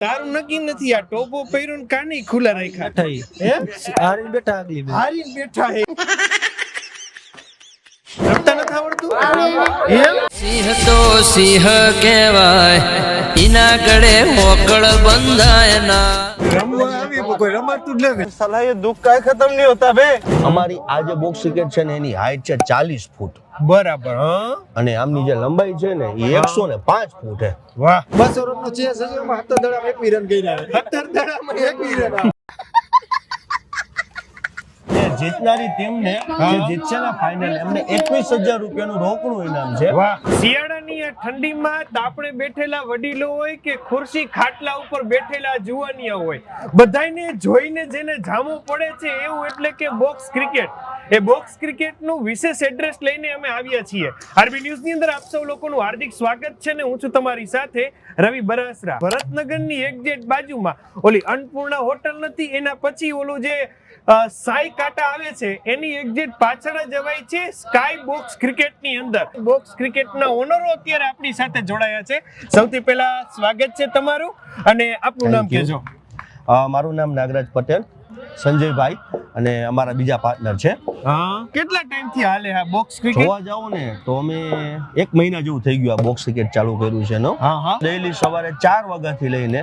તારું નક્કી નથી આ ટોપો પહેર્યો ને કાની ખુલ્લા રાખ્યા. થઈ હે? હારીને બેઠા આગલી બે હારી બેઠા હે. રમતા નથી આવડતું? એમ? સિંહ તો સિંહ કહેવાય. એના ગળે મોકળ બંધાય ના રમવા? લોકો કોઈ રમાડતું જ નથી. સલાહ એ દુઃખ કાંઈ ખતમ નહીં હોતા બે અમારી આ જે બોક્સ ક્રિકેટ છે ને એની હાઈટ છે ચાલીસ ફૂટ. બરાબર હા? અને આમની જે લંબાઈ છે ને એ એકસો ને પાંચ ફૂટ છે. વાહ. બસો રનનો ચેસ હજારમાં સત્તર દડામાં એકવી રન કર્યા સત્તર દડામાં એકવી રન જીતનારી ટીમને જે જીતશે ને ફાઇનલ એમને એકવીસ હજાર રૂપિયાનું રોકડું ઇનામ છે. શિયાળાની આ ઠંડીમાં તાપણે બેઠેલા વડીલો હોય કે ખુરશી ખાટલા ઉપર બેઠેલા જુવાનિયા હોય બધાને જોઈને જેને જામો પડે છે એવું એટલે કે બોક્સ ક્રિકેટ. એ બોક્સ ક્રિકેટનું વિશેષ એડ્રેસ લઈને અમે આવ્યા છીએ. આરબી ન્યૂઝની અંદર આપ સૌ લોકોનું હાર્દિક સ્વાગત છે ને હું છું તમારી સાથે રવિ બરાસરા. ભરતનગરની એક્ઝેટ બાજુમાં ઓલી અન્નપૂર્ણા હોટલ નથી એના પછી ઓલું જે સાઈ કાંટા આવે છે એની એક્ઝિટ પાછળ જ અવાય છે સ્કાય બોક્સ ક્રિકેટની અંદર. બોક્સ ક્રિકેટના ઓનરો અત્યારે આપણી સાથે જોડાયા છે. સૌથી પહેલા સ્વાગત છે તમારું અને આપનું નામ કહેજો. મારું નામ નાગરાજ પટેલ. સંજયભાઈ અને અમારા બીજા પાર્ટનર છે. કેટલા કેટલા ટાઈમથી હાલે આ બોક્સ ક્રિકેટ જોવા જાઓ ને તો અમે એક મહિના જેવું થઈ ગયું આ બોક્સ ક્રિકેટ ચાલુ કર્યું છે નો ડેઈલી સવારે ચાર વાગ્યાથી લઈને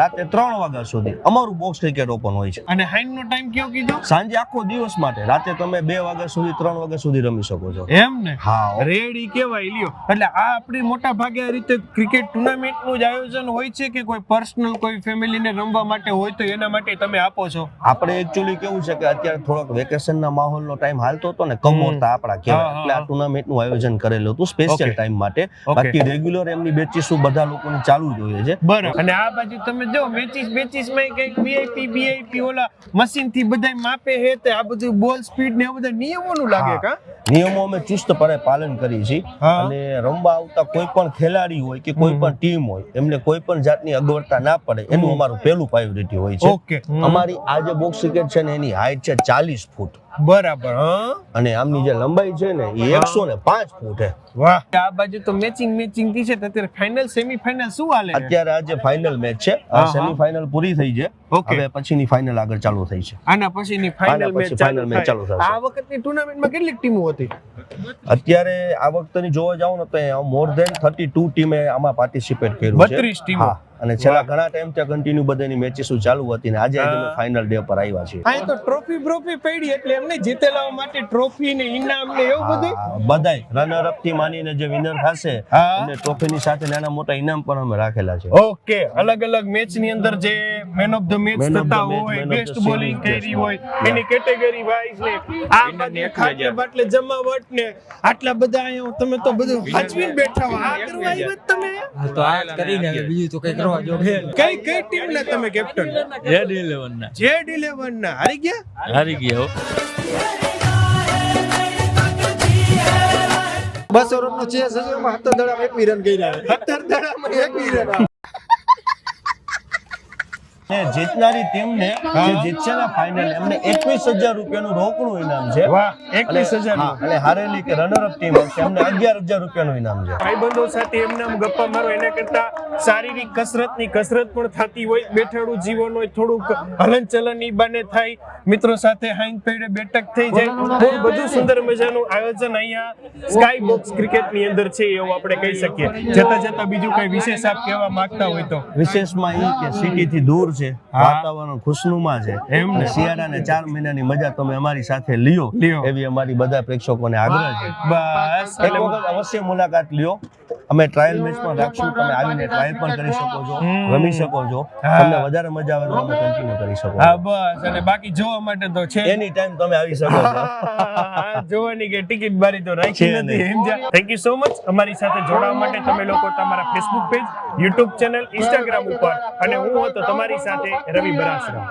રાતે ત્રણ વાગ્યા સુધી અમારું બોક્સ ક્રિકેટ ઓપન હોય છે. અને હાઈન નો ટાઈમ કયો કીધો? સાંજે આખો દિવસ માટે. રાતે તમે બે વાગ્યા સુધી ત્રણ વાગ્યા સુધી રમી શકો છો. એમ ને? હા. રેડી કેવાય લ્યો. એટલે આ આપણી મોટા ભાગે આ રીતે ક્રિકેટ ટુર્નામેન્ટનું જ આયોજન હોય છે કે કોઈ પર્સનલ કોઈ ફેમિલીને રમવા માટે હોય તો એના માટે તમે આપો છો? આપણે એકચ્યુઅલી કેવું છે કે અત્યારે થોડોક વેકેશનના માહોલનો ટાઈમ હાલતો હતો ને કમોરતા આપણા કહેવાય. એટલે આ ટુર્નામેન્ટનું આયોજન કરેલું હતું સ્પેશિયલ ટાઈમ માટે. બાકી રેગ્યુલર એમની બેચીસ બધા લોકોને ચાલુ જોઈએ છે. બરાબર. અને આ બાજુ તમે જો મેચીસ બેચીસમાં કંઈક વીઆઈપી વીઆઈપી ઓલા મશીનથી બધા માપે હે તે આ બધું બોલ સ્પીડ ને બધા નિયમોનું લાગે કા નિયમો અમે ચુસ્તપણે પાલન કરીએ છીએ અને રમવા આવતા કોઈ પણ ખેલાડી હોય કે કોઈ પણ ટીમ હોય એમને કોઈ પણ જાતની અગવડતા ના પડે એનું અમારું પહેલું પ્રાયોરિટી હોય છે. ઓકે અમારી આ જે બોક્સ ક્રિકેટ છે ને એની હાઈટ છે ચાલીસ ફૂટ. બરાબર અને આમની જે લંબાઈ છે ને એ એકસો ને પાંચ ફૂટ છે. વાહ. આ બાજુ તો મેચિંગ મેચિંગથી છે અત્યારે ફાઇનલ સેમી ફાઇનલ શું હાલે અત્યારે આજે ફાઇનલ મેચ છે હા. સેમી ફાઇનલ પૂરી થઈ છે. હવે પછીની ફાઇનલ આગળ ચાલુ થઈ છે. આના પછીની ફાઇનલ મેચ ફાઇનલ મેચ ચાલુ થશે. આ વખતની ટુર્નામેન્ટમાં કેટલી ટીમો હતી? અત્યારે આ વખતની જોવા જાવ ને તો મોર ધેન થર્ટી ટુ ટીમે આમાં પાર્ટિસિપેટ કર્યું છે. 32 ટીમો. અને છેલ્લા ઘણા ટાઈમથી કન્ટિન્યુ બધાની મેચીસો ચાલુ હતી ને આજે. ફાઇનલ ડે પર આવ્યા છીએ. આ તો ટ્રોફી બ્રોફી પડી એટલે એમને જીતેલા માટે ટ્રોફી ને ઇનામ ને એવું બધું? બધાય રનર અપથી માનીને જે વિનર થશે હા. ટ્રોફી ની સાથે નાના મોટા ઇનામ પણ અમે રાખેલા છે. ઓકે અલગ અલગ મેચની અંદર જે મેન ઓફ ધ મેચ થતા હોય બેસ્ટ બોલિંગ કરી હોય એની કેટેગરી વાઇઝ ને આ બાજુ ખાટલે બાટલે જમાવટ ને આટલા બધા અહીંયા તમે તો બધું હાચવીને બેઠા હો. આ કરવા આવ્યા તમે? તો આ કરીને હવે બીજું તો કઈ કરવા જો કઈ કઈ ટીમ ના તમે કેપ્ટન જેડ 11 ના. જેડ 11 ના. હારી ગયા? હારી ગયા બસો રન નો ચેસ હશે એમાં સત્તર દડામાં એકવી રન કર્યા સત્તર દડામાં એકવી રન ને જીતનારી ટીમને જે જીતશે ને ફાઇનલ એમને એકવીસ હજાર રૂપિયાનું રોકડું ઇનામ છે. એકવીસ હજાર. અને હારેલી કે રનર અપ ટીમ હશે એમને અગિયાર હજાર રૂપિયાનું ઇનામ છે. ભાઈબંધો સાથે એમને આમ ગપ્પા મારો એના કરતા શારીરિક કસરતની કસરત પણ થતી હોય બેઠાડું જીવન હોય થોડુંક હલન ચલનની બને થાય. મિત્રો સાથે હાઈન પેડે બેઠક થઈ જાય. બહુ બધું સુંદર મજાનું આયોજન અહીંયા સ્કાય બોક્સ ક્રિકેટની અંદર છે એવું આપણે કહી શકીએ. જતા જતા બીજું કઈ વિશેષ આપ કહેવા માંગતા હોય તો? વિશેષમાં એ કે સિટી થી દૂર છે. હા. વાતાવરણ ખુશનુમા છે એમ ને. શિયાળાને ચાર મહિનાની મજા તમે અમારી સાથે લ્યો લ્યો. એવી અમારી બધા પ્રેક્ષકોને આગ્રહ છે બસ એક વખત અવશ્ય મુલાકાત લ્યો અમે ટ્રાયલ મેચમાં રાખશું તમે આવીને ટ્રાયલ પણ કરી શકો છો રમી શકો છો તમને વધારે મજા આવે તો તમે કન્ટિન્યુ કરી શકો હા બસ અને બાકી જોવા માટે તો છે. એની ટાઈમ તમે આવી શકો છો. જોવાની કે ટિકિટ બારી તો રાખી નથી નહીં. સમજ્યા થેન્ક યુ સો મચ અમારી સાથે જોડાવા માટે તમે લોકો તમારા Facebook page YouTube channel Instagram ઉપર. અને હું હતો તમારી સાથે રવિ બરાસરા.